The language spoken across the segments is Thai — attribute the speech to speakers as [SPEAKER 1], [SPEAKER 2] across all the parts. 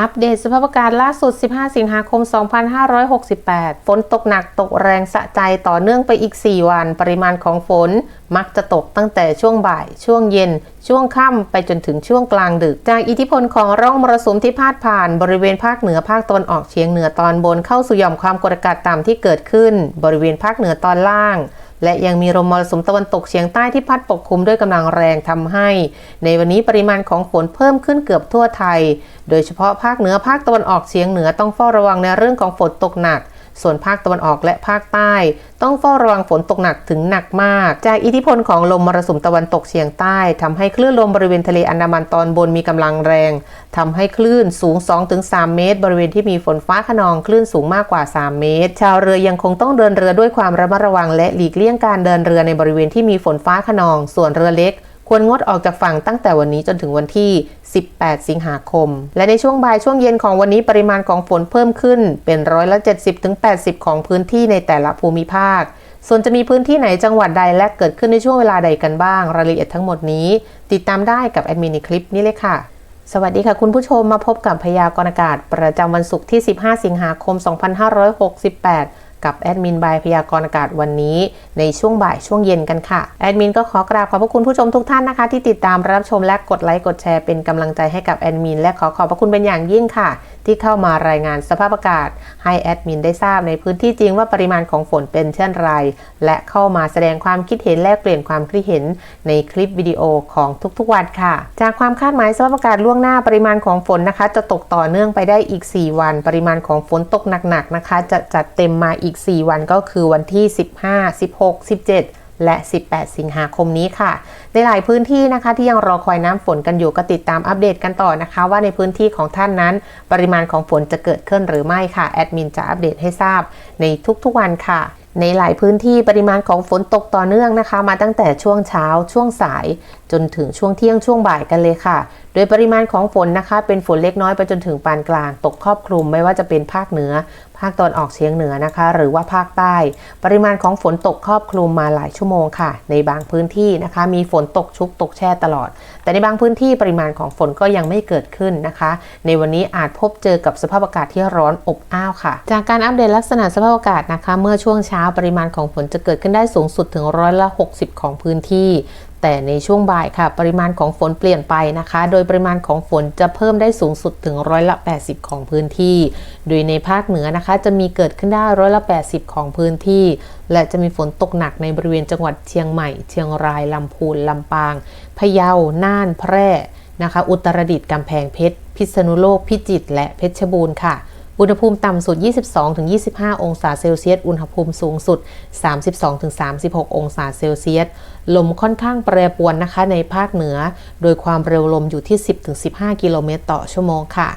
[SPEAKER 1] อัปเดตสภาพอากาศล่าสุด 15 สิงหาคม 2568 ฝนตกหนักตกแรงสะใจต่อเนื่องไปอีก 4 วัน ปริมาณของฝนมักจะตกตั้งแต่ช่วงบ่าย ช่วงเย็น ช่วงค่ำไปจนถึงช่วงกลางดึก จากอิทธิพลของร่องมรสุมที่พาดผ่านบริเวณภาคเหนือภาคตะวันออกเฉียงเหนือตอนบนเข้าสู่หย่อมความกดอากาศต่ำที่เกิดขึ้น บริเวณภาคเหนือตอนล่าง และยังมีลมมรสุมตะวันตกเฉียงใต้ที่พัดปกคลุมด้วยกำลังแรงทำให้ ในวันนี้ปริมาณของฝนเพิ่มขึ้นเกือบทั่วไทย โดยเฉพาะภาคเหนือภาคตะวันออกเฉียงเหนือต้องเฝ้าระวังในเรื่องของฝนตกหนัก ส่วนภาคตะวันออกและภาคใต้ ต้องเฝ้าระวังฝนตกหนักถึงหนักมาก จากอิทธิพลของลมมรสุมตะวันตกเฉียงใต้ทำให้คลื่นลมบริเวณทะเลอันดามันตอนบนมีกำลังแรงทำให้คลื่นสูง 2-3 เมตร บริเวณที่มีฝนฟ้าขนองคลื่นสูงมากกว่า 3 เมตร ชาวเรือยังคงต้องเดินเรือด้วยความระมัดระวังและหลีกเลี่ยงการเดินเรือในบริเวณที่มีฝนฟ้าขนอง ส่วนเรือเล็ก ควรงดออกจากฝั่งตั้งแต่วันนี้จนถึงวันที่ 18 สิงหาคม และในช่วงบ่ายช่วงเย็นของวันนี้ปริมาณของฝนเพิ่มขึ้นเป็นร้อยละ 70-80 ของพื้นที่ในแต่ละภูมิภาค ส่วนจะมีพื้นที่ไหนจังหวัดใดและเกิดขึ้นในช่วงเวลาใดกันบ้าง รายละเอียดทั้งหมดนี้ ติดตามได้กับแอดมินในคลิปนี้เลยค่ะสวัสดีค่ะคุณผู้ชมมาพบกับพยากรณ์อากาศ ประจำวันศุกร์ที่ 15 สิงหาคม 2568 กับแอดมินบายพยากรณ์อากาศวันนี้ในช่วงบ่ายช่วงเย็นกันค่ะ แอดมินก็ขอกราบขอบพระคุณผู้ชมทุกท่านนะคะ ที่ติดตามรับชมและกดไลค์กดแชร์เป็นกำลังใจให้กับแอดมินและขอขอบพระคุณเป็นอย่างยิ่งค่ะ ที่เข้ามารายงานสภาพอากาศ ให้แอดมินได้ทราบในพื้นที่จริงว่าปริมาณของฝนเป็นเช่นไร และเข้ามาแสดงความคิดเห็นแลกเปลี่ยนความคิดเห็นในคลิปวิดีโอของทุกๆวันค่ะ จากความคาดหมายสภาพอากาศล่วงหน้าปริมาณของฝนนะคะ จะตกต่อเนื่องไปได้อีก 4 วัน ปริมาณของฝนตกหนักๆนะคะ จะจัดเต็มมาอีก4 วันก็คือวันที่ 15 16 17และ 18 สิงหาคมนี้ค่ะ ในหลายพื้นที่นะคะที่ยังรอคอยน้ำฝนกันอยู่ก็ติดตามอัปเดตกันต่อนะคะ ว่าในพื้นที่ของท่านนั้น ปริมาณของฝนจะเกิดขึ้นหรือไม่ค่ะ แอดมินจะอัปเดตให้ทราบในทุกๆวันค่ะ ในหลายพื้นที่ปริมาณของฝนตกต่อเนื่องนะคะ มาตั้งแต่ช่วงเช้าช่วงสาย จนถึงช่วงเที่ยงช่วงบ่ายกันเลยค่ะ โดยปริมาณของฝนนะคะ เป็นฝนเล็กน้อยไปจนถึงปานกลาง ตกครอบคลุมไม่ว่าจะเป็นภาคเหนือ ภาคตอนออกเฉียงเหนือนะคะ หรือว่าภาคใต้ ปริมาณของฝนตกครอบคลุมมาหลายชั่วโมงค่ะ ในบางพื้นที่นะคะ มีฝนตกชุกตกแช่ตลอด แต่ในบางพื้นที่ปริมาณของฝนก็ยังไม่เกิดขึ้นนะคะ ในวันนี้อาจพบเจอกับสภาพอากาศที่ร้อนอบอ้าวค่ะ จากการอัปเดตลักษณะสภาพอากาศนะคะ เมื่อช่วงเช้าปริมาณของฝนจะเกิดขึ้นได้สูงสุดถึงร้อยละ 60 ของพื้นที่ แต่ในช่วงบ่ายค่ะ ปริมาณของฝนเปลี่ยนไปนะคะ โดยปริมาณของฝนจะเพิ่มได้สูงสุดถึงร้อยละ 80 ของพื้นที่ โดยในภาคเหนือนะคะ จะมีเกิดขึ้นได้ร้อยละ 80 ของพื้นที่ และจะมีฝนตกหนักในบริเวณจังหวัดเชียงใหม่ เชียงรายลำพูนลำปาง พะเยา น่าน แพร่นะคะ อุตรดิตถ์กำแพงเพชร พิษณุโลก พิจิตร และเพชรบูรณ์ค่ะ อุณหภูมิต่ำสุด 22-25 องศาเซลเซียส อุณหภูมิสูงสุด 32-36 องศาเซลเซียส ลมค่อนข้างแปรปรวนนะคะในภาคเหนือ โดยความเร็วลมอยู่ที่ 10-15 กิโลเมตรต่อชั่วโมงค่ะ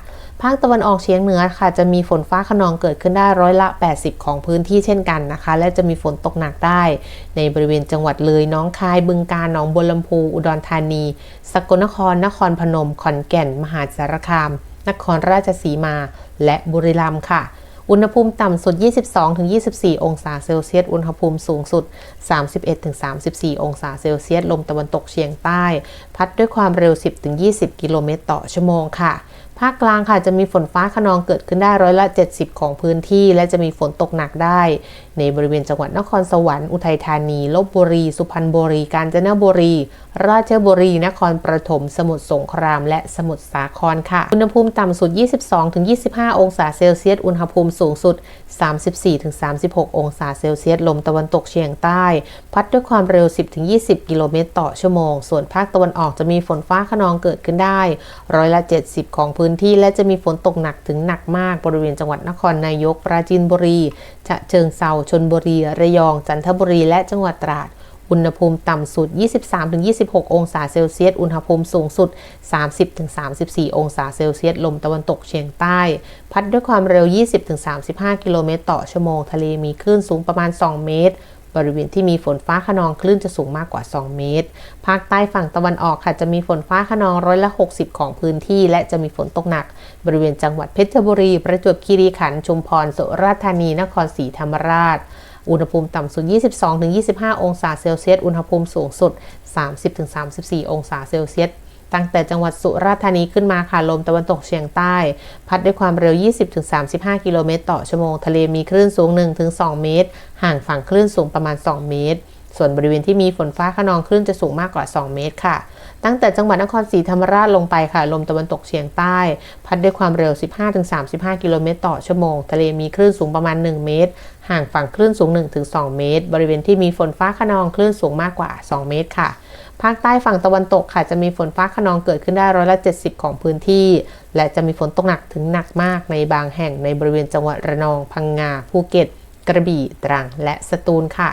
[SPEAKER 1] ภาคตะวันออกเฉียงเหนือค่ะ จะมีฝนฟ้าขนองเกิดขึ้นได้ร้อยละ 80 ของพื้นที่เช่นกันนะคะ และจะมีฝนตกหนักได้ ในบริเวณจังหวัดเลย น้องคาย บึงกาฬ หนองบัวลำพู อุดรธานี สกลนคร นครพนม ขอนแก่น มหาสารคาม นครราชสีมา และบุรีรัมย์ค่ะ อุณหภูมิต่ำสุด 22-24 องศาเซลเซียส อุณหภูมิสูงสุด 31-34 องศาเซลเซียส ลมตะวันตกเฉียงใต้ พัดด้วยความเร็ว 10-20 กิโลเมตรต่อชั่วโมงค่ะ ภาคกลางค่ะจะมีฝนฟ้าขนองเกิดขึ้นได้ร้อยละ 70 ของพื้นที่ และจะมีฝนตกหนักได้ ในบริเวณจังหวัดนครสวรรค์อุทัยธานีลบบุรี สุพรรณบุรี กาญจนบุรี ราชบุรี นครปฐมสมุทรสงคราม และสมุทรสาครค่ะ อุณหภูมิต่ำสุด 22-25 องศาเซลเซียส อุณหภูมิสูงสุด 34-36 องศาเซลเซียส ลมตะวันตกเฉียงใต้ พัดด้วยความเร็ว 10-20 กิโลเมตรต่อชั่วโมง ส่วนภาคตะวันออกจะมีฝนฟ้าขนองเกิดขึ้นได้ร้อยละ 70 ของพื้นที่และจะมีฝนตกหนักถึงหนักมากบริเวณจังหวัดนครนายก ปราจีนบุรีฉะเชิงเซาชลบุรี ระยอง จันทบุรี และจังหวัดตราดอุณหภูมิต่ำสุด 23-26 องศาเซลเซียส อุณหภูมิสูงสุด 30-34 องศาเซลเซียส ลมตะวันตกเฉียงใต้ พัดด้วยความเร็ว 20-35 กิโลเมตรต่อชั่วโมง ทะเลมีคลื่นสูงประมาณ 2 เมตร บริเวณที่มีฝนฟ้าขนองคลื่นจะสูงมากกว่า 2 เมตร ภาคใต้ฝั่งตะวันออกค่ะจะมีฝนฟ้าขนองร้อยละ 60 ของพื้นที่ และจะมีฝนตกหนัก บริเวณจังหวัดเพชรบุรี ประจวบคีรีขันธ์ชุมพรสุราษฎร์ธานี นครศรีธรรมราช อุณหภูมิต่ำสุด 22-25 องศาเซลเซียส อุณหภูมิสูงสุด 30-34 องศาเซลเซียส ตั้งแต่จังหวัดสุราษฎร์ธานีขึ้นมาค่ะลมตะวันตกเฉียงใต้ พัดด้วยความเร็ว 20-35 กิโลเมตรต่อชั่วโมง ทะเลมีคลื่นสูง 1-2 เมตร ห่างฝั่งคลื่นสูงประมาณ 2 เมตร ส่วนบริเวณที่มีฝนฟ้าขนองคลื่นจะสูงมากกว่า 2 เมตรค่ะ ตั้งแต่จังหวัดนครศรีธรรมราชลงไปค่ะ ลมตะวันตกเฉียงใต้ พัดด้วยความเร็ว 15-35 กิโลเมตรต่อชั่วโมง ทะเลมีคลื่นสูงประมาณ 1 เมตร ห่างฝั่งคลื่นสูง 1-2 เมตร บริเวณที่มีฝนฟ้าขนองคลื่นสูงมากกว่า 2 เมตรค่ะ ภาคใต้ฝั่งตะวันตกค่ะจะมีฝนฟ้าขนองเกิดขึ้นได้ร้อยละ 70 ของพื้นที่ และจะมีฝนตกหนักถึงหนักมากในบางแห่งในบริเวณจังหวัดระนอง พังงา ภูเก็ต กระบี่ ตรัง และสตูลค่ะ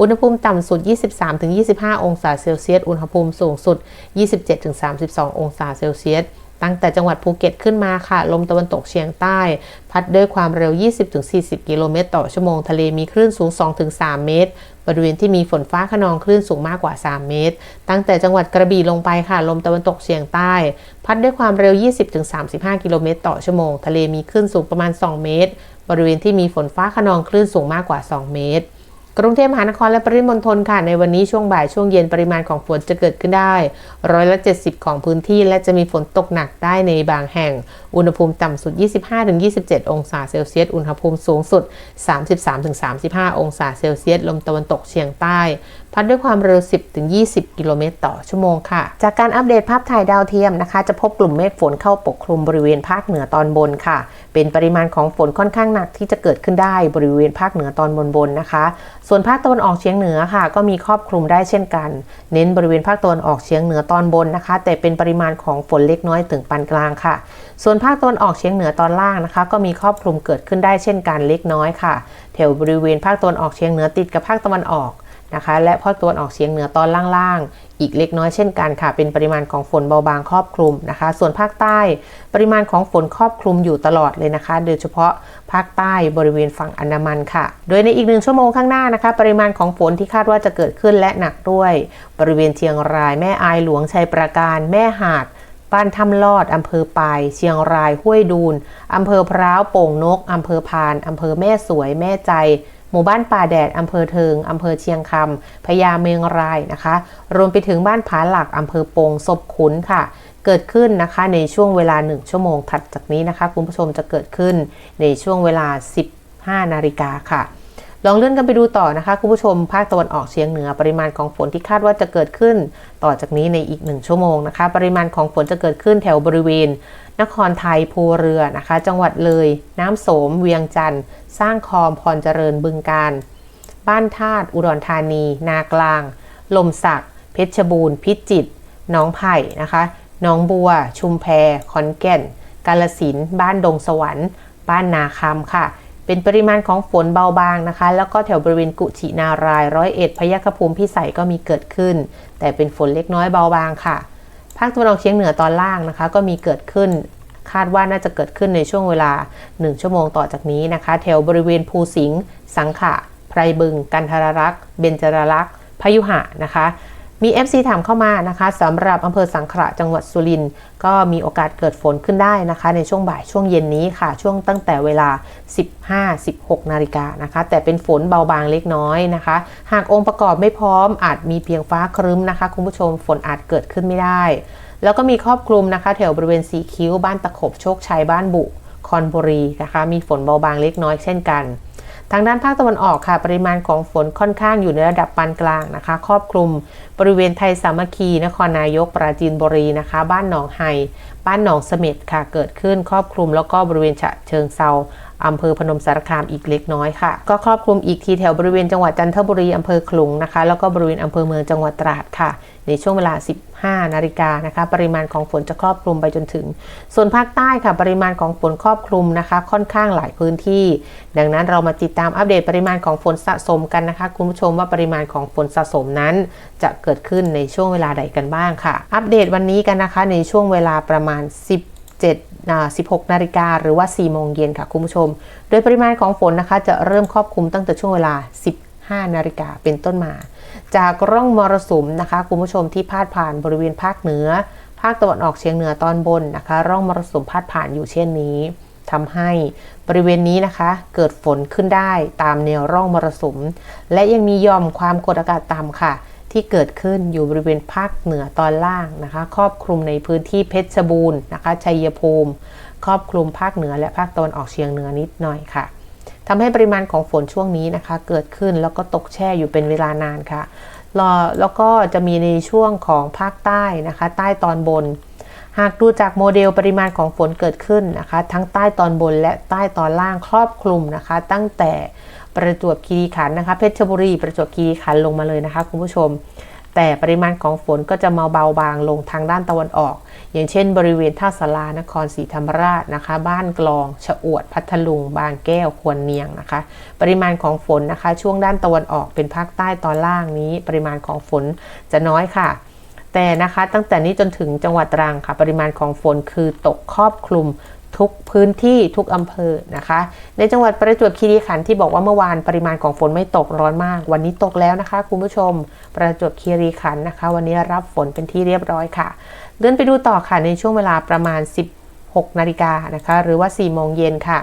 [SPEAKER 1] อุณหภูมิต่ำสุด 23-25 องศาเซลเซียส อุณหภูมิสูงสุด 27-32 องศาเซลเซียส ตั้งแต่จังหวัดภูเก็ตขึ้นมาค่ะ ลมตะวันตกเฉียงใต้ พัดด้วยความเร็ว 20-40 กิโลเมตรต่อชั่วโมง ทะเลมีคลื่นสูง 2-3 เมตร บริเวณที่มีฝนฟ้าขนองคลื่นสูงมากกว่า 3 เมตร ตั้งแต่จังหวัดกระบี่ลงไปค่ะ ลมตะวันตกเฉียงใต้ พัดด้วยความเร็ว 20-35 กิโลเมตรต่อชั่วโมง ทะเลมีคลื่นสูงประมาณ 2 เมตร บริเวณที่มีฝนฟ้าขนองคลื่นสูงมากกว่า 2 เมตร กรุงเทพมหานครและปริมณฑลค่ะ ในวันนี้ช่วงบ่ายช่วงเย็นปริมาณของฝนจะเกิดขึ้นได้ร้อยละ70 ของพื้นที่ และจะมีฝนตกหนักได้ในบางแห่ง อุณหภูมิต่ำสุด 25-27 องศาเซลเซียส อุณหภูมิสูงสุด 33-35 องศาเซลเซียส ลมตะวันตกเฉียงใต้ พัดด้วยความเร็ว 10-20 กิโลเมตรต่อชั่วโมงค่ะ จากการอัปเดตภาพถ่ายดาวเทียมนะคะ จะพบกลุ่มเมฆฝนเข้าปกคลุมบริเวณภาคเหนือตอนบนค่ะ เป็นปริมาณของฝนค่อนข้างหนักที่จะเกิดขึ้นได้บริเวณภาคเหนือตอนบนๆนะคะ ส่วนภาคตะวันออกเฉียงเหนือค่ะ ก็มีครอบคลุมได้เช่นกัน เน้นบริเวณภาคตะวันออกเฉียงเหนือตอนบนนะคะ แต่เป็นปริมาณของฝนเล็กน้อยถึงปานกลางค่ะ ส่วนภาคตะวันออกเฉียงเหนือตอนล่างนะคะ ก็มีครอบคลุมเกิดขึ้นได้เช่นกันเล็กน้อยค่ะ แถวบริเวณภาคตะวันออกเฉียงเหนือติดกับภาคตะวันออก นะคะ และภาคตะวันออกเฉียงเหนือตอนล่างๆ อีกเล็กน้อยเช่นกันค่ะ เป็นปริมาณของฝนเบาบางครอบคลุมนะคะ ส่วนภาคใต้ปริมาณของฝนครอบคลุมอยู่ตลอดเลยนะคะ โดยเฉพาะภาคใต้บริเวณฝั่งอันดามันค่ะ โดยในอีกหนึ่งชั่วโมงข้างหน้านะคะ ปริมาณของฝนที่คาดว่าจะเกิดขึ้นและหนักด้วย บริเวณเชียงราย แม่อายหลวงชัยปราการ แม่หาดบ้านถ้ำลอด อำเภอปาย เชียงราย ห้วยดูน อำเภอพร้าว โป่งนก อำเภอพาน อำเภอแม่สวย แม่ใจ หมู่บ้านป่าแดดอำเภอเทิงอำเภอเชียงคำพญาเมืองรายนะคะ รวมไปถึงบ้านผาหลักอำเภอปงศพขุนค่ะ เกิดขึ้นนะคะในช่วงเวลา 1 ชั่วโมงถัดจากนี้นะคะ คุณผู้ชมจะเกิดขึ้นในช่วงเวลา 15 นาฬิกาค่ะลองเลื่อนกันไปดูต่อนะคะคุณผู้ชมภาคตะวันออกเฉียงเหนือปริมาณของฝนที่คาดว่าจะเกิดขึ้น ต่อจากนี้ในอีกหนึ่งชั่วโมงนะคะ ปริมาณของฝนจะเกิดขึ้นแถวบริเวณ นครไทยภูเรือนะคะ จังหวัดเลย น้ำโสม เวียงจันทร์ สร้างคอมพรเจริญบึงการ บ้านธาตุอุดรธานี นากลาง ลมสัก เพชรบูรณ์ พิจิตรหน้องไผ่นะคะหน้องบัว ชุมแพขอนแก่น กาลสินบ้านดงสวรรค์ บ้านนาคำค่ะ เป็นปริมาณของฝนเบาบางนะคะ แล้วก็แถวบริเวณกุชินารายร้อยเอ็ดพยัคฆภูมิพิสัยก็มีเกิดขึ้น แต่เป็นฝนเล็กน้อยเบาบางค่ะ ภาคตะวันออกเฉียงเหนือตอนล่างนะคะ ก็มีเกิดขึ้น คาดว่าน่าจะเกิดขึ้นในช่วงเวลา 1 ชั่วโมงต่อจากนี้นะคะแถวบริเวณภูสิงห์สังขะไพรบึง กันทรรักษ์เบญจรลักษ์พยุหะนะคะมี FC ถามเข้ามานะคะสำหรับอำเภอสังขะจังหวัดสุรินทร์ก็มีโอกาสเกิดฝนขึ้นได้นะคะ ในช่วงบ่ายช่วงเย็นนี้ค่ะ ช่วงตั้งแต่เวลา 15-16 นาฬิกานะคะ แต่เป็นฝนเบาบางเล็กน้อยนะคะ หากองค์ประกอบไม่พร้อมอาจมีเพียงฟ้าครึ้มนะคะ คุณผู้ชมฝนอาจเกิดขึ้นไม่ได้ แล้วก็มีครอบคลุมนะคะ แถวบริเวณสีคิ้วบ้านตะขบโชคชัยบ้านบุ คอนบุรีนะคะ มีฝนเบาบางเล็กน้อยเช่นกัน ทางด้านภาคตะวันออกค่ะ ปริมาณของฝนค่อนข้างอยู่ในระดับปานกลางนะคะ ครอบคลุมบริเวณไทยสามัคคี นครนายก ปราจีนบุรีนะคะ บ้านหนองไฮบ้านหนองเสม็ดค่ะ เกิดขึ้นครอบคลุมแล้วก็บริเวณฉะเชิงเซา อำเภอพนมสารคามอีกเล็กน้อยค่ะ ก็ครอบคลุมอีกทีแถวบริเวณจังหวัดจันทบุรีอำเภอคลุงนะคะ แล้วก็บริเวณอำเภอเมืองจังหวัดตราดค่ะ ในช่วงเวลา 15 นาฬิกานะคะ ปริมาณของฝนจะครอบคลุมไปจนถึง ส่วนภาคใต้ค่ะ ปริมาณของฝนครอบคลุมนะคะ ค่อนข้างหลายพื้นที่ ดังนั้นเรามาติดตามอัปเดตปริมาณของฝนสะสมกันนะคะ คุณผู้ชมว่าปริมาณของฝนสะสมนั้น จะเกิดขึ้นในช่วงเวลาใดกันบ้างค่ะ อัปเดตวันนี้กันนะคะในช่วงเวลาประมาณ 10 7 16 นาฬิกาหรือว่า 4 โมงเย็นค่ะคุณผู้ชม โดยปริมาณของฝนนะคะ จะเริ่มครอบคลุมตั้งแต่ช่วงเวลา 15 นาฬิกาเป็นต้นมา จากร่องมรสุมนะคะ คุณผู้ชมที่พาดผ่านบริเวณภาคเหนือ ภาคตะวันออกเฉียงเหนือตอนบนนะคะ ร่องมรสุมพาดผ่านอยู่เช่นนี้ทำให้บริเวณนี้นะคะ เกิดฝนขึ้นได้ตามแนวร่องมรสุม และยังมีย่อมความกดอากาศต่ำค่ะ ที่เกิดขึ้นอยู่บริเวณภาคเหนือตอนล่างนะคะ ครอบคลุมในพื้นที่เพชรบูรณ์นะคะชัยภูมิ ครอบคลุมภาคเหนือและภาคตะวันออกเฉียงเหนือนิดหน่อยค่ะทำให้ปริมาณของฝนช่วงนี้นะคะ เกิดขึ้นแล้วก็ตกแช่อยู่เป็นเวลานานค่ะรอแล้วก็จะมีในช่วงของภาคใต้นะคะ ใต้ตอนบน หากดูจากโมเดลปริมาณของฝนเกิดขึ้นนะคะ ทั้งใต้ตอนบนและใต้ตอนล่างครอบคลุมนะคะ ตั้งแต่ ประจวบคีรีขันธ์นะคะ เพชรบุรี ประจวบคีรีขันธ์ลงมาเลยนะคะคุณผู้ชม แต่ปริมาณของฝนก็จะมาเบาบางลงทางด้านตะวันออก อย่างเช่น บริเวณท่าสารานครศรีธรรมราชนะคะ บ้านกลองชะอวด พัทลุง บางแก้ว ควรเนียงนะคะ ปริมาณของฝนนะคะ ช่วงด้านตะวันออกเป็นภาคใต้ตอนล่างนี้ ปริมาณของฝนจะน้อยค่ะแต่นะคะตั้งแต่นี้จนถึงจังหวัดตรังค่ะ ปริมาณของฝนคือตกครอบคลุม ทุกพื้นที่ทุกอำเภอนะคะ ในจังหวัดประจวบคีรีขันธ์ที่บอกว่าเมื่อวานปริมาณของฝนไม่ตกร้อนมาก วันนี้ตกแล้วนะคะ คุณผู้ชมประจวบคีรีขันธ์นะคะ วันนี้รับฝนเป็นที่เรียบร้อยค่ะ เลื่อนไปดูต่อค่ะในช่วงเวลาประมาณ 16 นาฬิกานะคะ หรือว่า 4 โมงเย็นค่ะ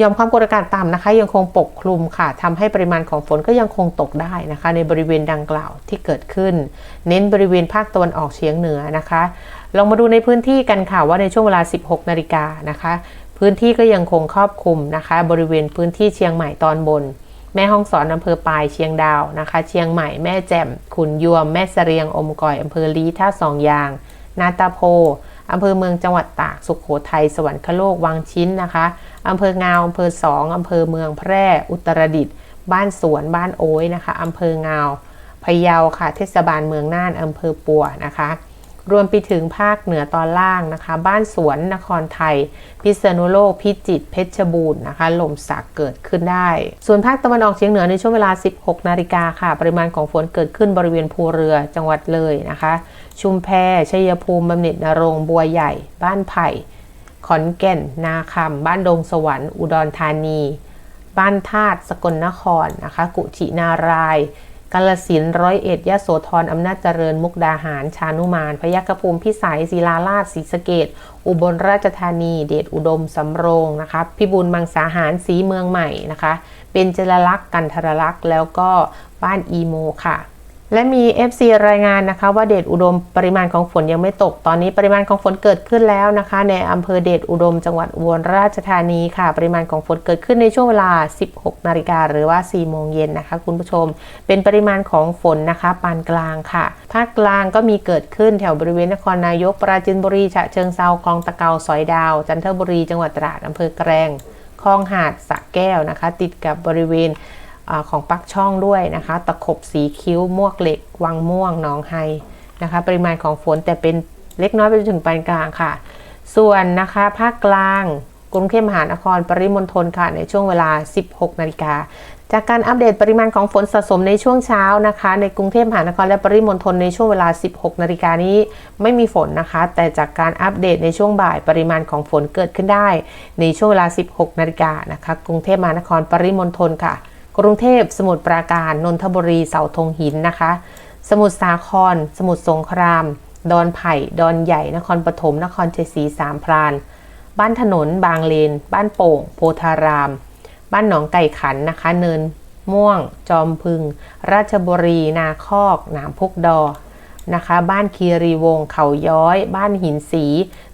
[SPEAKER 1] ยอมความกดอากาศต่ำนะคะ ยังคงปกคลุมค่ะทำให้ปริมาณของฝนก็ยังคงตกได้นะคะ ในบริเวณดังกล่าวที่เกิดขึ้น เน้นบริเวณภาคตะวันออกเฉียงเหนือนะคะ ลองมาดูในพื้นที่กันค่ะว่าในช่วงเวลา 16 นาฬิกานะคะ พื้นที่ก็ยังคงครอบคลุมนะคะ บริเวณพื้นที่เชียงใหม่ตอนบน แม่ห้องสอนอำเภอปลายเชียงดาวนะคะ เชียงใหม่แม่แจ่มขุนยวมแม่เสรียงอมก่อยอำเภอลีท่าสองยาง นาตาโพ อำเภอเมืองจังหวัดตาก สุขโขทัย สวรรคโลก วังชิ้นนะคะ อำเภองาวอำเภอสองอำเภอเมืองแพร่ อุตรดิตถ์ บ้านสวน บ้านโอ้ยนะคะ อำเภองาว พะเยาค่ะ เทศบาลเมืองน่าน อำเภอปัวนะคะ รวมไปถึงภาคเหนือตอนล่างนะคะ บ้านสวน นครไทย พิษณุโลก พิจิตร เพชรบูรณ์นะคะ ลมสักเกิดขึ้นได้ ส่วนภาคตะวันออกเฉียงเหนือในช่วงเวลา 16 นาฬิกาค่ะ ปริมาณของฝนเกิดขึ้นบริเวณภูเรือ จังหวัดเลยนะคะ ชุมแพชัยภูมิบำเหน็จนรงบัวใหญ่ บ้านไผ่ ขอนแก่น นาคำบ้านดงสวรรค์อุดรธานี บ้านธาตุสกลนครนะคะกุชินารายกาลสินร้อยเอ็ดยะโสธรอำนาจเจริญมุกดาหาร ชานุมาน พยัคฆภูมิพิสัยศิลาลาศศรีสะเกดอุบลราชธานี เดชอุดมสำโรงนะคะพิบูลมังสาหารสีเมืองใหม่นะคะ เป็นเจรลักษณ์กันทรลักษ์แล้วก็บ้านอีโมค่ะ และมี FC รายงานนะคะ ว่าเดชอุดมปริมาณของฝนยังไม่ตก ตอนนี้ปริมาณของฝนเกิดขึ้นแล้วนะคะ ในอำเภอเดชอุดม จังหวัดอุบลราชธานีค่ะ ปริมาณของฝนเกิดขึ้นในช่วงเวลา 16 นาฬิกาหรือว่า 4 โมงเย็นนะคะ คุณผู้ชม เป็นปริมาณของฝนนะคะปานกลางค่ะ ภาคกลางก็มีเกิดขึ้นแถวบริเวณนครนายก ปราจินบุรีฉะเชิงเซาคลองตะเกาสอยดาว จันทบุรี จังหวัดตราดอำเภอแกรงคลองหาดสะแก้วนะคะ ติดกับบริเวณ ของปักช่องด้วยนะคะ ตะขบสีคิ้วมวกเหล็ก วังม่วงหนองไฮนะคะ ปริมาณของฝนแต่เป็นเล็กน้อยไปจนถึงปานกลางค่ะ ส่วนนะคะภาคกลางกรุงเทพมหานครปริมณฑลค่ะในช่วงเวลา 16 นาฬิกา จากการอัปเดตปริมาณของฝนสะสมในช่วงเช้านะคะ ในกรุงเทพมหานครและปริมณฑลในช่วงเวลา 16 นาฬิกานี้ไม่มีฝนนะคะ แต่จากการอัปเดตในช่วงบ่ายปริมาณของฝนเกิดขึ้นได้ ในช่วงเวลา 16 นาฬิกานะคะ กรุงเทพมหานครปริมณฑลค่ะ กรุงเทพสมุทรปราการนนทบุรีเสาธงหินนะคะ สมุทรสาคร สมุทรสงคราม ดอนไผ่ ดอนใหญ่ นครปฐมนครเชัยศรีสามพราน บ้านถนน บางเลน บ้านโป่ง โพธาราม บ้านหนองไก่ขันนะคะ เนิน ม่วง จอมพึง ราชบุรี นาคอกหนามพุกดอนะคะ บ้านคีรีวงเขาย้อย บ้านหินสี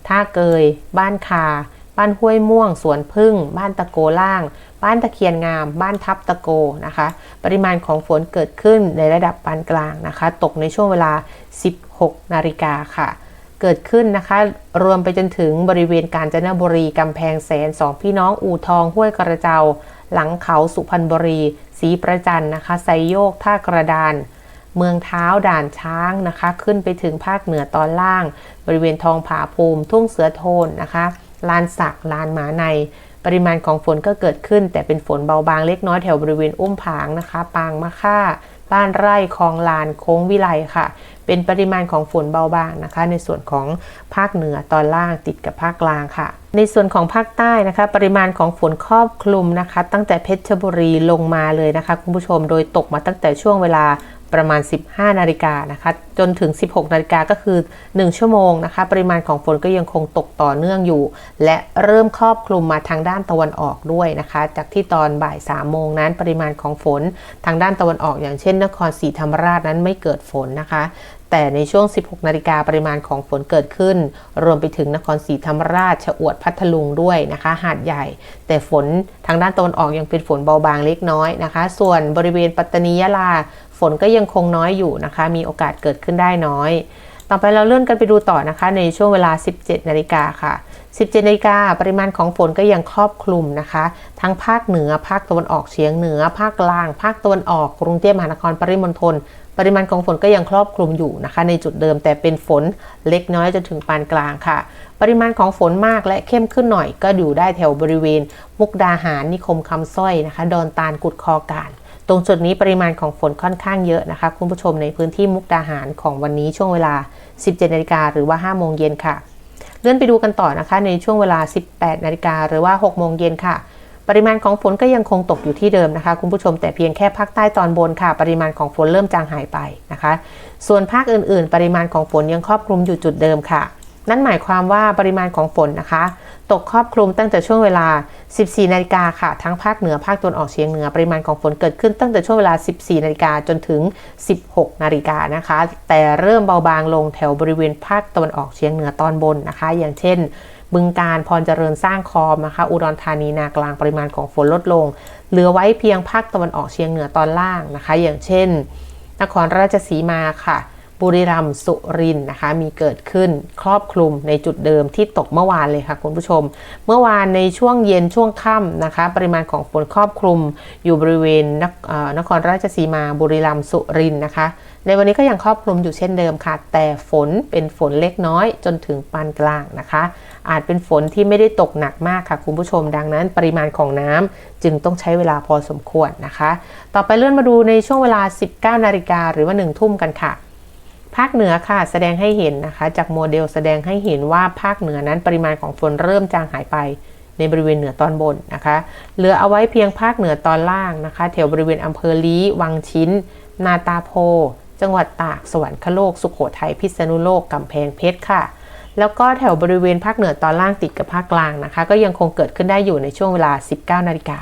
[SPEAKER 1] ท่าเกย บ้านคา บ้านห้วยม่วง สวนพึ่ง บ้านตะโกล่าง บ้านตะเคียนงาม บ้านทับตะโกนะคะ ปริมาณของฝนเกิดขึ้นในระดับปานกลางนะคะ ตกในช่วงเวลา 16 นาฬิกาค่ะ เกิดขึ้นนะคะ รวมไปจนถึงบริเวณกาญจนบุรี กำแพงแสนสองพี่น้องอู่ทอง ห้วยกระเจา หลังเขาสุพรรณบุรีศรีประจันนะคะ ไซโยก ท่ากระดานเมืองเท้าด่านช้างนะคะ ขึ้นไปถึงภาคเหนือตอนล่าง บริเวณทองผาภูมิ ทุ่งเสือโทนนะคะ ลานสักลานหมาใน ปริมาณของฝนก็เกิดขึ้น แต่เป็นฝนเบาบางเล็กน้อยแถวบริเวณอุ้มผางนะคะ ปางมะค่า บ้านไร่คลองลานโค้งวิไลค่ะ เป็นปริมาณของฝนเบาบางนะคะ ในส่วนของภาคเหนือตอนล่างติดกับภาคกลางค่ะ ในส่วนของภาคใต้นะคะ ปริมาณของฝนครอบคลุมนะคะ ตั้งแต่เพชรบุรีลงมาเลยนะคะ คุณผู้ชมโดยตกมาตั้งแต่ช่วงเวลา ประมาณ 15 นาฬิกานะคะ จนถึง 16 นาฬิกาก็คือ 1 ชั่วโมงนะคะ ปริมาณของฝนก็ยังคงตกต่อเนื่องอยู่ และเริ่มครอบคลุมมาทางด้านตะวันออกด้วยนะคะ จากที่ตอนบ่าย 3 โมงนั้น ปริมาณของฝนทางด้านตะวันออกอย่างเช่น นครศรีธรรมราชนั้นไม่เกิดฝนนะคะแต่ในช่วง 16 นาฬิกาปริมาณของฝนเกิดขึ้น รวมไปถึงนครศรีธรรมราชชะอวดพัทลุงด้วยนะคะ หาดใหญ่ แต่ฝนทางด้านตะวันออกยังเป็นฝนเบาบางเล็กน้อยนะคะ ส่วนบริเวณปัตตานียะลา ฝนก็ยังคงน้อยอยู่นะคะ มีโอกาสเกิดขึ้นได้น้อย ต่อไปเราเลื่อนกันไปดูต่อนะคะ ในช่วงเวลา 17 นาฬิกาค่ะ 17 นาฬิกาปริมาณของฝนก็ยังครอบคลุมนะคะ ทั้งภาคเหนือ ภาคตะวันออกเฉียงเหนือ ภาคกลาง ภาคตะวันออก กรุงเทพมหานคร ปริมณฑล ปริมาณของฝนก็ยังครอบคลุมอยู่นะคะ ในจุดเดิมแต่เป็นฝนเล็กน้อยจนถึงปานกลางค่ะ ปริมาณของฝนมากและเข้มขึ้นหน่อย ก็อยู่ได้แถวบริเวณ มุกดาหารนิคมคำสร้อยนะคะ ดอนตาลกุดคอการ ตรงจุดนี้ปริมาณของฝนค่อนข้างเยอะนะคะ คุณผู้ชมในพื้นที่มุกดาหารของวันนี้ช่วงเวลา 17นาฬิกาหรือว่า 5 โมงเย็นค่ะ เลื่อนไปดูกันต่อนะคะ ในช่วงเวลา 18นาฬิกาหรือว่า 6 โมงเย็นค่ะ ปริมาณของฝนก็ยังคงตกอยู่ที่เดิมนะคะ คุณผู้ชมแต่เพียงแค่ภาคใต้ตอนบนค่ะ ปริมาณของฝนเริ่มจางหายไปนะคะ ส่วนภาคอื่น ๆ ปริมาณของฝนยังครอบคลุมอยู่จุดเดิมค่ะ นั่นหมายความว่าปริมาณของฝนนะคะ ตกครอบคลุมตั้งแต่ช่วงเวลา 14 นาฬิกาค่ะ ทั้งภาคเหนือภาคตะวันออกเฉียงเหนือปริมาณของฝนเกิดขึ้นตั้งแต่ช่วงเวลา 14 นาฬิกาจนถึง 16 นาฬิกานะคะ แต่เริ่มเบาบางลงแถวบริเวณภาคตะวันออกเฉียงเหนือตอนบนนะคะ อย่างเช่น บึงการพรเจริญสร้างคอมนะคะ อุดรธานีนากลางปริมาณของฝนลดลง เหลือไว้เพียงภาคตะวันออกเฉียงเหนือตอนล่างนะคะ อย่างเช่น นครราชสีมาค่ะ บุรีรัมย์สุรินนะคะ มีเกิดขึ้นครอบคลุมในจุดเดิมที่ตกเมื่อวานเลยค่ะคุณผู้ชม เมื่อวานในช่วงเย็นช่วงค่ำนะคะ ปริมาณของฝนครอบคลุมอยู่บริเวณนคเอ่อนครราชสีมาบุรีรัมย์สุรินนะคะ ในวันนี้ก็ยังครอบคลุมอยู่เช่นเดิมค่ะ แต่ฝนเป็นฝนเล็กน้อยจนถึงปานกลางนะคะ อาจเป็นฝนที่ไม่ได้ตกหนักมากค่ะคุณผู้ชมดังนั้น ปริมาณของน้ำจึงต้องใช้เวลาพอสมควรนะคะ ต่อไปเลื่อนมาดูในช่วงเวลา 19 นาฬิกาหรือว่า 1 ทุ่มกันค่ะ ภาคเหนือค่ะแสดงให้เห็นนะคะ จากโมเดลแสดงให้เห็นว่าภาคเหนือนั้นปริมาณของฝนเริ่มจางหายไปในบริเวณเหนือตอนบนนะคะ เหลือเอาไว้เพียงภาคเหนือตอนล่างนะคะ แถวบริเวณอำเภอลี้วังชิ้น นาตาโพ จังหวัดตาก สวรรคโลก สุขโขทัย พิษณุโลก กำแพงเพชรค่ะ แล้วก็แถวบริเวณภาคเหนือตอนล่างติดกับภาคกลางนะคะ ก็ยังคงเกิดขึ้นได้อยู่ในช่วงเวลา 19 นาฬิกา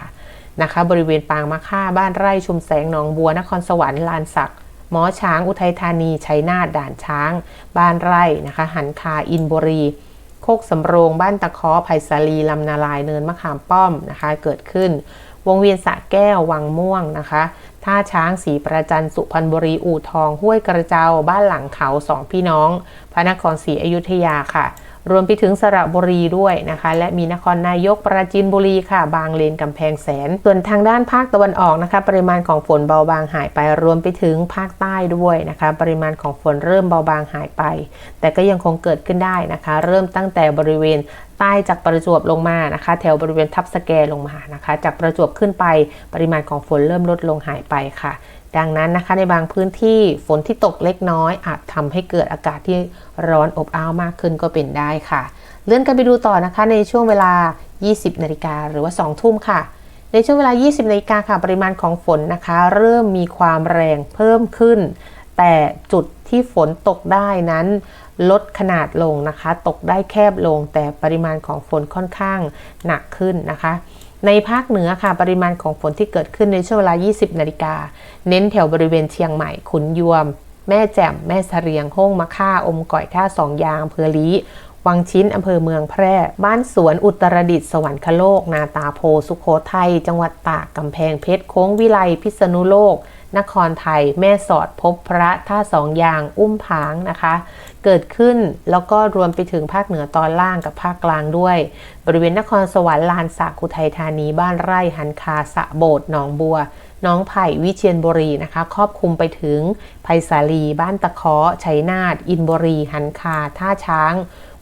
[SPEAKER 1] นะคะ บริเวณปางมะค่า บ้านไร่ชุมแสงหนองบัวนครสวรรค์ลานสัก หมอช้างอุทัยธานีชัยนาทด่านช้าง บ้านไร่นะคะ หันคาอินบุรี โคกสำโรง บ้านตะเคาะไผ่สาลีลำนาลายเนินมะขามป้อมนะคะ เกิดขึ้น วงเวียนสะแก้ว วังม่วงนะคะท่าช้างสีประจันสุพรรณบุรีอู่ทอง ห้วยกระเจ้า บ้านหลังเขาสองพี่น้อง พระนครศรีอยุธยาค่ะ รวมไปถึงสระบุรีด้วยนะคะ และมีนครนายกปราจีนบุรีค่ะ บางเลนกำแพงแสน ส่วนทางด้านภาคตะวันออกนะคะ ปริมาณของฝนเบาบางหายไป รวมไปถึงภาคใต้ด้วยนะคะ ปริมาณของฝนเริ่มเบาบางหายไป แต่ก็ยังคงเกิดขึ้นได้นะคะ เริ่มตั้งแต่บริเวณใต้จากประจวบลงมานะคะ แถวบริเวณทับสแกลงมานะคะ จากประจวบขึ้นไปปริมาณของฝนเริ่มลดลงหายไปค่ะ ดังนั้นนะคะในบางพื้นที่ฝนที่ตกเล็กน้อย อาจทำให้เกิดอากาศที่ร้อนอบอ้าวมากขึ้นก็เป็นได้ค่ะ เลื่อนกันไปดูต่อนะคะในช่วงเวลา 20 นาฬิกาหรือว่า 2 ทุ่มค่ะ ในช่วงเวลา 20 นาฬิกาค่ะ ปริมาณของฝนนะคะ เริ่มมีความแรงเพิ่มขึ้น แต่จุดที่ฝนตกได้นั้นลดขนาดลงนะคะ ตกได้แคบลง แต่ปริมาณของฝนค่อนข้างหนักขึ้นนะคะ ในภาคเหนือค่ะปริมาณของฝนที่เกิดขึ้นในช่วงเวลา 20 นาฬิกา เน้นแถวบริเวณเชียงใหม่ ขุนยวม แม่แจ่ม แม่เสรียง ห้องมะค่า อมก่อยท่าสองยางอำเภอลีวังชิ้นอำเภอเมืองแพร่ บ้านสวนอุตรดิตถ์สวรรคโลก นาตาโพ สุขโขทัย จังหวัดตาก กำแพงเพชร โค้งวิไล พิษณุโลก นครไทย แม่สอด พบพระ ท่าสองยาง อุ้มผางนะคะ เกิดขึ้นแล้วก็รวมไปถึงภาคเหนือตอนล่างกับภาคกลางด้วย บริเวณนครสวรรค์ลานสักอุทัยธานีบ้านไร่หันคาสะโบดหนองบัวน้องไผ่วิเชียนบุรีนะคะ ครอบคลุมไปถึงไผ่สาลี บ้านตะเคาะชัยนาทอินบุรี หันคา ท่าช้าง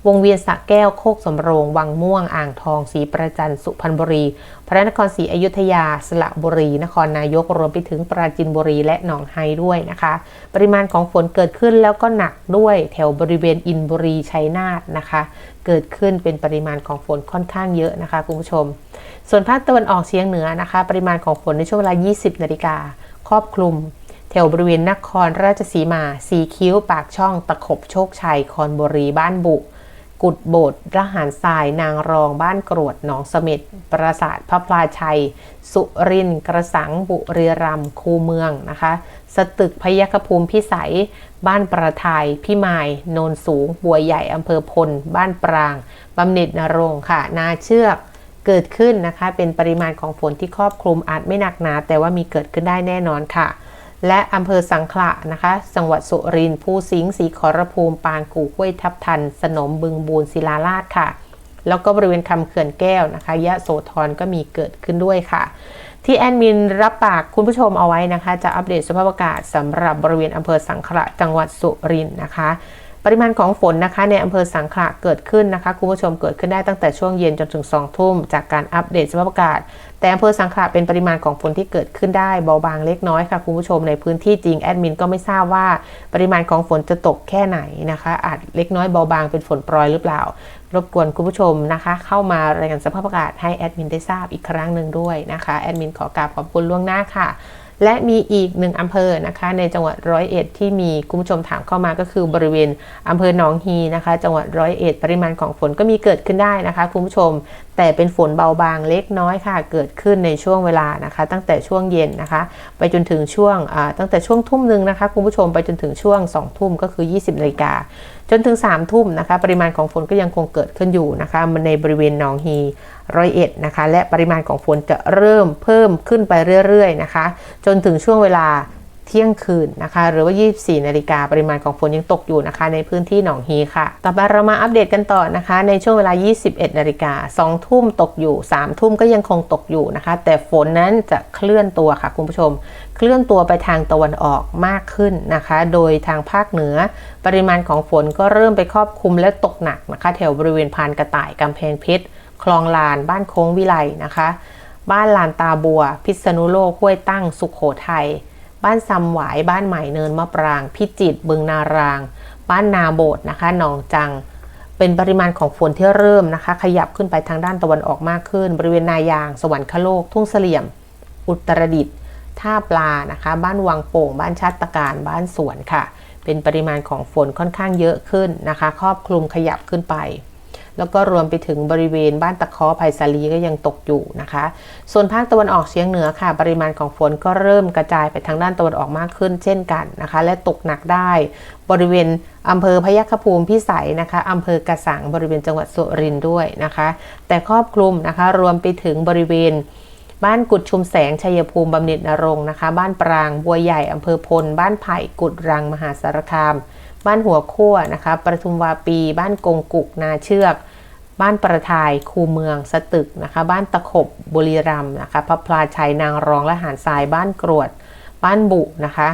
[SPEAKER 1] วงเวียนสระแก้วโคกสำโรง วังม่วงอ่างทองศรีประจันสุพรรณบุรี พระนครศรีอยุธยา สระบุรี นครนายก รวมไปถึงปราจินบุรีและหนองไฮด้วยนะคะ ปริมาณของฝนเกิดขึ้นแล้วก็หนักด้วยแถวบริเวณอินบุรีชัยนาทนะคะ เกิดขึ้นเป็นปริมาณของฝนค่อนข้างเยอะนะคะคุณผู้ชม ส่วนภาคตะวันออกเฉียงเหนือนะคะ ปริมาณของฝนในช่วงเวลา 20 นาฬิกาครอบคลุมแถวบริเวณนครราชสีมา สีคิ้ว ปากช่อง ตะขบโชคชัย คอนบุรี บ้านบุ กุดโบดระหารทรายนางรองบ้านกรวดหนองเสม็ดปราสาทพระพลาชัย สุรินทร์กระสังบุรีรัมย์คูเมืองนะคะ สตึกพยัคฆภูมิพิสัย บ้านประทายพิมายโนนสูง บัวใหญ่อำเภอพล บ้านปรางบำเหน็จนรงค่ะ นาเชือกเกิดขึ้นนะคะ เป็นปริมาณของฝนที่ครอบคลุมอาจไม่หนักหนาแต่ว่ามีเกิดขึ้นได้แน่นอนค่ะ และอำเภอสังขละนะคะ จังหวัดสุรินทร์ภูสิงห์สีขอรภูมิ ปางกู่ห้วยทับทัน สนมบึงบูนศิลาลาดค่ะ แล้วก็บริเวณคำเขื่อนแก้วนะคะยะโสธรก็มีเกิดขึ้นด้วยค่ะ ที่แอดมินรับปากคุณผู้ชมเอาไว้นะคะ จะอัปเดตสภาพอากาศสำหรับบริเวณอำเภอสังขละจังหวัดสุรินทร์นะคะ ปริมาณของฝนนะคะในอำเภอสังขละเกิดขึ้นนะคะคุณผู้ชมเกิดขึ้นได้ตั้งแต่ช่วงเย็นจนถึง 2 ทุ่ม จากการอัปเดตสภาพอากาศ แต่อำเภอสังขละเป็นปริมาณของฝนที่เกิดขึ้นได้เบาบางเล็กน้อยค่ะคุณผู้ชมในพื้นที่จริงแอดมินก็ไม่ทราบว่า ปริมาณของฝนจะตกแค่ไหนนะคะอาจเล็กน้อยเบาบางเป็นฝนโปรยหรือเปล่ารบกวนคุณผู้ชมนะคะ เข้ามารายงานสภาพอากาศให้แอดมินได้ทราบอีกครั้งหนึ่งด้วยนะคะแอดมินขอกราบขอบคุณล่วงหน้าค่ะ และมีอีกหนึ่งอำเภอนะคะ ในจังหวัดร้อยเอ็ดที่มีคุณผู้ชมถามเข้ามาก็คือบริเวณอำเภอหนองฮีนะคะ จังหวัดร้อยเอ็ดปริมาณของฝนก็มีเกิดขึ้นได้นะคะคุณผู้ชม แต่เป็นฝนเบาบางเล็กน้อยค่ะ เกิดขึ้นในช่วงเวลานะคะ ตั้งแต่ช่วงเย็นนะคะ ไปจนถึงช่วงตั้งแต่ช่วงทุ่มหนึ่งนะคะคุณผู้ชมไปจนถึงช่วง 2 ทุ่มก็คือ 20นาฬิกาจนถึง3ทุ่มนะคะ ปริมาณของฝนก็ยังคงเกิดขึ้นอยู่นะคะในบริเวณหนองฮีร้อยเอ็ดนะคะ และปริมาณของฝนจะเริ่มเพิ่มขึ้นไปเรื่อยๆนะคะ จนถึงช่วงเวลา เที่ยงคืนนะคะ หรือว่า 24 นาฬิกาปริมาณของฝนยังตกอยู่นะคะ ในพื้นที่หนองฮีค่ะ ต่อไปเรามาอัปเดตกันต่อนะคะ ในช่วงเวลา 21 นาฬิกา 2 ทุ่มตกอยู่ 3 ทุ่มก็ยังคงตกอยู่นะคะ แต่ฝนนั้นจะเคลื่อนตัวค่ะคุณผู้ชม เคลื่อนตัวไปทางตะวันออกมากขึ้นนะคะ โดยทางภาคเหนือ ปริมาณของฝนก็เริ่มไปครอบคลุมและตกหนักนะคะ แถวบริเวณพานกระต่ายกำแพงเพชรคลองลาน บ้านโค้งวิไลนะคะ บ้านลานตาบัว พิษณุโลกห้วยตั้งสุขโขทัย บ้านซำหวาย บ้านใหม่เนินมะปราง พิจิตรบึงนาราง บ้านนาโบดนะคะหนองจัง เป็นปริมาณของฝนที่เริ่มนะคะ ขยับขึ้นไปทางด้านตะวันออกมากขึ้น บริเวณนายาง สวรรคโลก ทุ่งเสลี่ยม อุตรดิตถ์ท่าปลานะคะ บ้านวังโป่ง บ้านชัดตะการบ้านสวนค่ะ เป็นปริมาณของฝนค่อนข้างเยอะขึ้นนะคะ ครอบคลุมขยับขึ้นไป แล้วก็รวมไปถึงบริเวณบ้านตะเคอไผ่สาลีก็ยังตกอยู่นะคะ ส่วนภาคตะวันออกเฉียงเหนือค่ะ ปริมาณของฝนก็เริ่มกระจายไปทางด้านตะวันออกมากขึ้นเช่นกันนะคะ และตกหนักได้บริเวณอำเภอพยัคฆภูมิพิสัยนะคะอำเภอกระสังบริเวณจังหวัดสุรินทร์ด้วยนะคะ แต่ครอบคลุมนะคะรวมไปถึงบริเวณบ้านกุดชุมแสงชัยภูมิบำเหน็จนรงนะคะ บ้านปรางบัวใหญ่อำเภอพล บ้านไผ่กุดรังมหาสารคาม บ้านหัวขั้วนะคะ ประทุมวาปี บ้านกงกุกนาเชือก บ้านประทายคูเมืองสตึกนะคะบ้านตะขบบุรีรัมนะคะพระพลาชัยนางรองและหานทรายบ้านกรวด บ้านบุนะคะ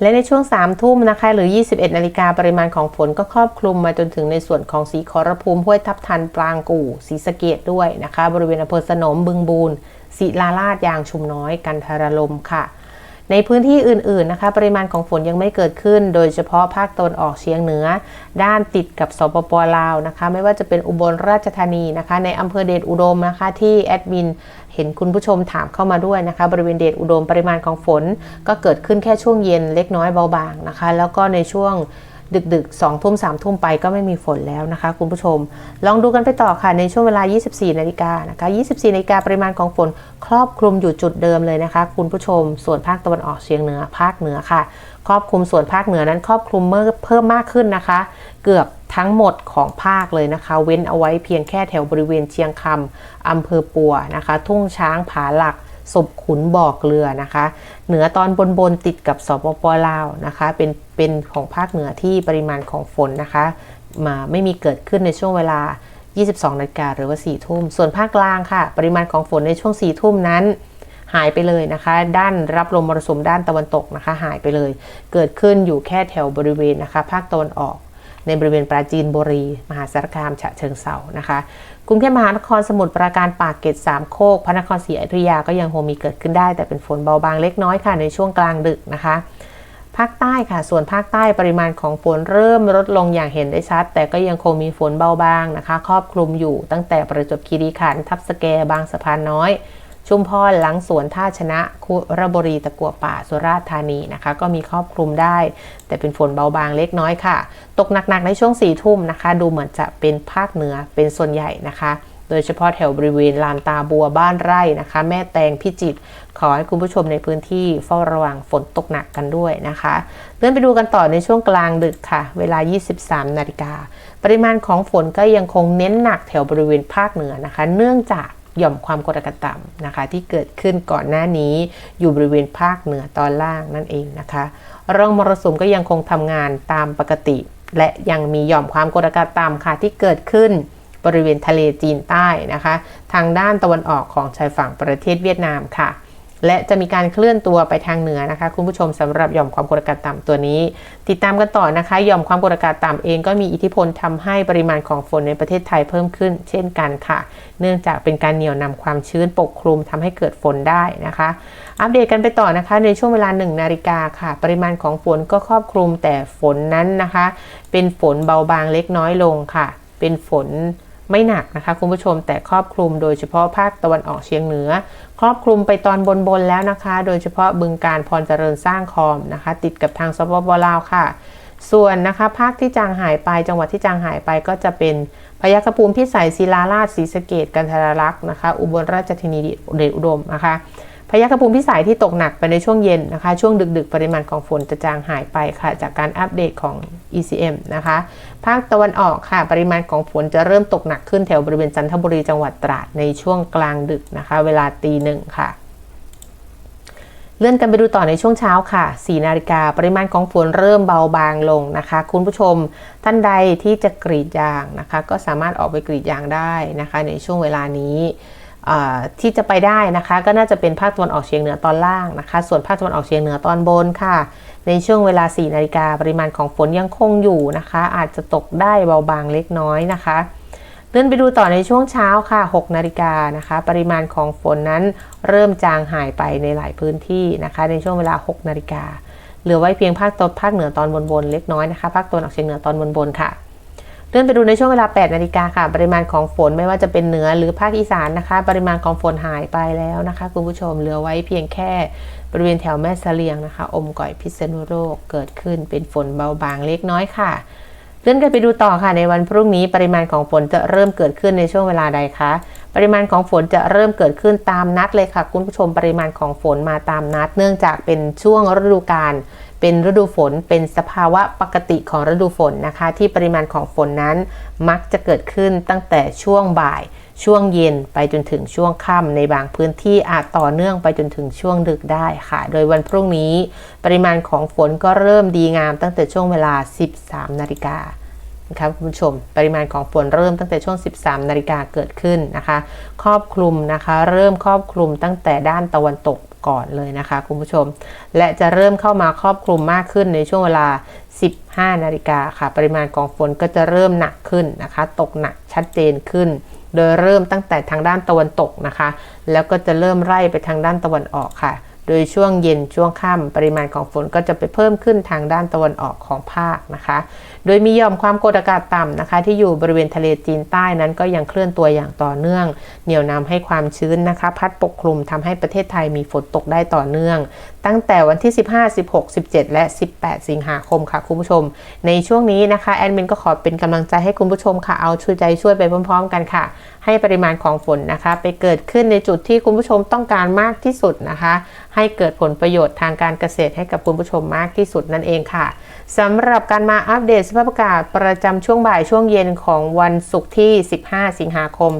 [SPEAKER 1] และในช่วง 3 ทุ่มนะคะหรือ 21 นาฬิกาปริมาณของฝนก็ครอบคลุมมาจนถึงในส่วนของสีขอรภูมิห้วยทับทันปรางกู่สีสะเกดด้วยนะคะ บริเวณอำเภอสนมบึงบูนศิลาลาดยางชุมน้อยกันทรลมค่ะ ในพื้นที่อื่นๆนะคะปริมาณของฝนยังไม่เกิดขึ้น โดยเฉพาะภาคตะวันออกเฉียงเหนือ ด้านติดกับสปปลาวนะคะไม่ว่าจะเป็นอุบลราชธานีนะคะ ในอำเภอเดชอุดมนะคะที่แอดมินเห็นคุณผู้ชมถามเข้ามาด้วยนะคะ บริเวณเดชอุดมปริมาณของฝน ก็เกิดขึ้นแค่ช่วงเย็นเล็กน้อยเบาบางนะคะ แล้วก็ในช่วง ดึกๆ2ทุ่ม3ทุ่มไปก็ไม่มีฝนแล้วนะคะคุณผู้ชม ลองดูกันไปต่อค่ะในช่วงเวลา 24 นาฬิกานะคะ24 นาฬิกาปริมาณของฝนครอบคลุมอยู่จุดเดิมเลยนะคะ คุณผู้ชม ส่วนภาคตะวันออกเฉียงเหนือภาคเหนือค่ะ ครอบคลุมส่วนภาคเหนือนั้นครอบคลุมเมื่อเพิ่มมากขึ้นนะคะ เกือบทั้งหมดของภาคเลยนะคะ เว้นเอาไว้เพียงแค่แถวบริเวณเชียงคำอำเภอปัวนะคะ ทุ่งช้างผาหลัก ศพขุนบ่อเกลือนะคะ เหนือตอนบนบนติดกับสปปลาวนะคะ เป็นเป็นของภาคเหนือที่ปริมาณของฝนนะคะ มาไม่มีเกิดขึ้นในช่วงเวลา 22 นาฬิกาหรือว่า 4 ทุ่ม ส่วนภาคกลางค่ะ ปริมาณของฝนในช่วง 4 ทุ่มนั้นหายไปเลยนะคะ ด้านรับลมมรสุมด้านตะวันตกนะคะ หายไปเลย เกิดขึ้นอยู่แค่แถวบริเวณนะคะ ภาคตะวันออก ในบริเวณปราจีนบุรี มหาสารคามฉะเชิงเซานะคะ กรุงเทพมหานครสมุทรปราการปากเกร็ดสามโคกพระนครศรีอยุธยาก็ยังคงมีเกิดขึ้นได้ แต่เป็นฝนเบาบางเล็กน้อยค่ะในช่วงกลางดึกนะคะภาคใต้ค่ะ ส่วนภาคใต้ปริมาณของฝนเริ่มลดลงอย่างเห็นได้ชัด แต่ก็ยังคงมีฝนเบาบางนะคะ ครอบคลุมอยู่ตั้งแต่ประจวบคีรีขันธ์ทับสแกบางสะพานน้อย ชุมพรหลังสวนท่าชนะคุระบุรีตะกัวป่าสุราษฎร์ธานีนะคะ ก็มีครอบคลุมได้ แต่เป็นฝนเบาบางเล็กน้อยค่ะ ตกหนักๆในช่วงสี่ทุ่มนะคะ ดูเหมือนจะเป็นภาคเหนือเป็นส่วนใหญ่นะคะ โดยเฉพาะแถวบริเวณลานตาบัวบ้านไร่นะคะ แม่แตงพิจิตรขอให้คุณผู้ชมในพื้นที่เฝ้าระวังฝนตกหนักกันด้วยนะคะเลื่อนไปดูกันต่อในช่วงกลางดึกค่ะ เวลา 23 นาฬิกา ปริมาณของฝนก็ยังคงเน้นหนักแถวบริเวณภาคเหนือนะคะ เนื่องจาก หย่อมความกดอากาศต่ำนะคะ ที่เกิดขึ้นก่อนหน้านี้อยู่บริเวณภาคเหนือตอนล่างนั่นเองนะคะร่องมรสุมก็ยังคงทำงานตามปกติ และยังมีหย่อมความกดอากาศต่ำค่ะที่เกิดขึ้นบริเวณทะเลจีนใต้นะคะ ทางด้านตะวันออกของชายฝั่งประเทศเวียดนามค่ะ และจะมีการเคลื่อนตัวไปทางเหนือนะคะ คุณผู้ชมสำหรับหย่อมความกดอากาศต่ำตัวนี้ ติดตามกันต่อนะคะหย่อมความกดอากาศต่ำเองก็มีอิทธิพลทำให้ปริมาณของฝนในประเทศไทยเพิ่มขึ้น เช่นกันค่ะ เนื่องจากเป็นการเหนี่ยวนำความชื้นปกคลุมทำให้เกิดฝนได้นะคะ อัปเดตกันไปต่อนะคะ ในช่วงเวลา1นาฬิกาค่ะ ปริมาณของฝนก็ครอบคลุมแต่ฝนนั้นนะคะ เป็นฝนเบาบางเล็กน้อยลงค่ะ เป็นฝน ไม่หนักนะคะคุณผู้ชมแต่ครอบคลุมโดยเฉพาะภาคตะวันออกเฉียงเหนือ ครอบคลุมไปตอนบนบนแล้วนะคะ โดยเฉพาะบึงการพรเจริญสร้างคอมนะคะ ติดกับทางสปปลาวค่ะ ส่วนนะคะภาคที่จางหายไปจังหวัดที่จางหายไปก็จะเป็นพยัคฆภูมิพิสัยศิลาราชศรีสะเกดกันทรลักษณ์นะคะ อุบลราชธานีเดชอุดมนะคะ พยัคฆภูมิพิสัยที่ตกหนักไปในช่วงเย็นนะคะ ช่วงดึกๆ ปริมาณของฝนจะจางหายไปค่ะ จากการอัปเดตของ ECM นะคะ ภาคตะวันออกค่ะ ปริมาณของฝนจะเริ่มตกหนักขึ้นแถวบริเวณจันทบุรีจังหวัดตราดในช่วงกลางดึกนะคะ เวลาตีหนึ่งค่ะเลื่อนกันไปดูต่อในช่วงเช้าค่ะ 4 นาฬิกา ปริมาณของฝนเริ่มเบาบางลงนะคะ คุณผู้ชมท่านใดที่จะกรีดยางนะคะ ก็สามารถออกไปกรีดยางได้นะคะ ในช่วงเวลานี้ ที่จะไปได้นะคะ ก็น่าจะเป็นภาคตะวันออกเฉียงเหนือตอนล่างนะคะ ส่วนภาคตะวันออกเฉียงเหนือตอนบนค่ะ ในช่วงเวลา 4 นาฬิกาปริมาณของฝนยังคงอยู่นะคะ อาจจะตกได้เบาบางเล็กน้อยนะคะเลื่อนไปดูต่อในช่วงเช้าค่ะ 6 นาฬิกานะคะ ปริมาณของฝนนั้นเริ่มจางหายไปในหลายพื้นที่นะคะ ในช่วงเวลา 6 นาฬิกาเหลือไว้เพียงภาคตะภาคเหนือตอนบนๆเล็กน้อยนะคะ ภาคตะวันออกเฉียงเหนือตอนบนๆค่ะ ลื่อนไปดูในช่วงเวลา 8 นาฬิกาค่ะ ปริมาณของฝนไม่ว่าจะเป็นเหนือหรือภาคอีสานนะคะ ปริมาณของฝนหายไปแล้วนะคะ คุณผู้ชมเหลือไว้เพียงแค่บริเวณแถวแม่เสลียงนะคะ อมก่อยพิษณุโลกเกิดขึ้นเป็นฝนเบาบางเล็กน้อยค่ะเลื่อนกันไปดูต่อค่ะในวันพรุ่งนี้ปริมาณของฝนจะเริ่มเกิดขึ้นในช่วงเวลาใดคะปริมาณของฝนจะเริ่มเกิดขึ้นตามนัดเลยค่ะ คุณผู้ชมปริมาณของฝนมาตามนัด เนื่องจากเป็นช่วงฤดูกาล เป็นฤดูฝนเป็นสภาวะปกติของฤดูฝนนะคะ ที่ปริมาณของฝนนั้นมักจะเกิดขึ้นตั้งแต่ช่วงบ่าย ช่วงเย็นไปจนถึงช่วงค่ำในบางพื้นที่อาจต่อเนื่องไปจนถึงช่วงดึกได้ค่ะ โดยวันพรุ่งนี้ ปริมาณของฝนก็เริ่มดีงามตั้งแต่ช่วงเวลา 13 นาฬิกานะครับคุณผู้ชมปริมาณของฝนเริ่มตั้งแต่ช่วง 13 นาฬิกาเกิดขึ้นนะคะ ครอบคลุมนะคะ เริ่มครอบคลุมตั้งแต่ด้านตะวันตก ก่อนเลยนะคะคุณผู้ชม และจะเริ่มเข้ามาครอบคลุมมากขึ้นในช่วงเวลา 15 นาฬิกาค่ะ ปริมาณของฝนก็จะเริ่มหนักขึ้นนะคะ ตกหนักชัดเจนขึ้น โดยเริ่มตั้งแต่ทางด้านตะวันตกนะคะ แล้วก็จะเริ่มไล่ไปทางด้านตะวันออกค่ะ โดยช่วงเย็นช่วงค่ำปริมาณของฝนก็จะไปเพิ่มขึ้นทางด้านตะวันออกของภาคนะคะ โดยมีหย่อมความกดอากาศต่ำนะคะ ที่อยู่บริเวณทะเลจีนใต้นั้นก็ยังเคลื่อนตัวอย่างต่อเนื่อง เหนี่ยวนำให้ความชื้นนะคะ พัดปกคลุมทำให้ประเทศไทยมีฝนตกได้ต่อเนื่อง ตั้งแต่วันที่ 15 16 17 และ 18 สิงหาคมค่ะคุณผู้ชม ในช่วงนี้นะคะแอดมินก็ขอเป็นกำลังใจให้คุณผู้ชมค่ะเอาช่วยใจช่วยไปพร้อม ๆ กันค่ะ ให้ปริมาณของฝนนะคะ ไปเกิดขึ้นในจุดที่คุณผู้ชมต้องการมากที่สุดนะคะ ให้เกิดผลประโยชน์ทางการเกษตรให้กับคุณผู้ชมมากที่สุดนั่นเองค่ะสำหรับการมาอัปเดตสภาพอากาศประจำช่วงบ่ายช่วงเย็นของวันศุกร์ที่ 15 สิงหาคม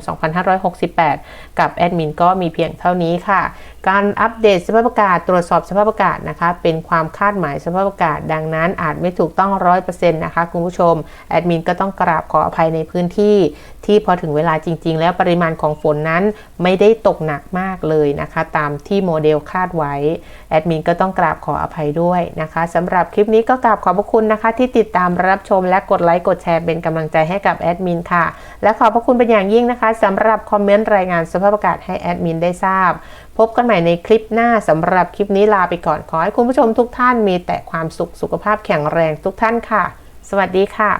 [SPEAKER 1] 2568 กับแอดมินก็มีเพียงเท่านี้ค่ะ การอัปเดตสภาพอากาศตรวจสอบสภาพอากาศนะคะ เป็นความคาดหมายสภาพอากาศ ดังนั้นอาจไม่ถูกต้อง 100%นะคะ คุณผู้ชม แอดมินก็ต้องกราบขออภัยในพื้นที่ที่พอถึงเวลาจริง ๆ แล้วปริมาณของฝนนั้นไม่ได้ตกหนักมากเลยนะคะ ตามที่โมเดลคาดไว้ แอดมินก็ต้องกราบขออภัยด้วยนะคะสำหรับคลิปนี้ก็กราบขอบพระคุณนะคะ ที่ติดตามรับชมและกดไลค์กดแชร์เป็นกำลังใจให้กับแอดมินค่ะ และขอบพระคุณเป็นอย่างยิ่งนะคะสำหรับคอมเมนต์รายงานสภาพอากาศให้แอดมินได้ทราบ พบกันใหม่ในคลิปหน้าสำหรับคลิปนี้ลาไปก่อน ขอให้คุณผู้ชมทุกท่านมีแต่ความสุขสุขภาพแข็งแรงทุกท่านค่ะ สวัสดีค่ะ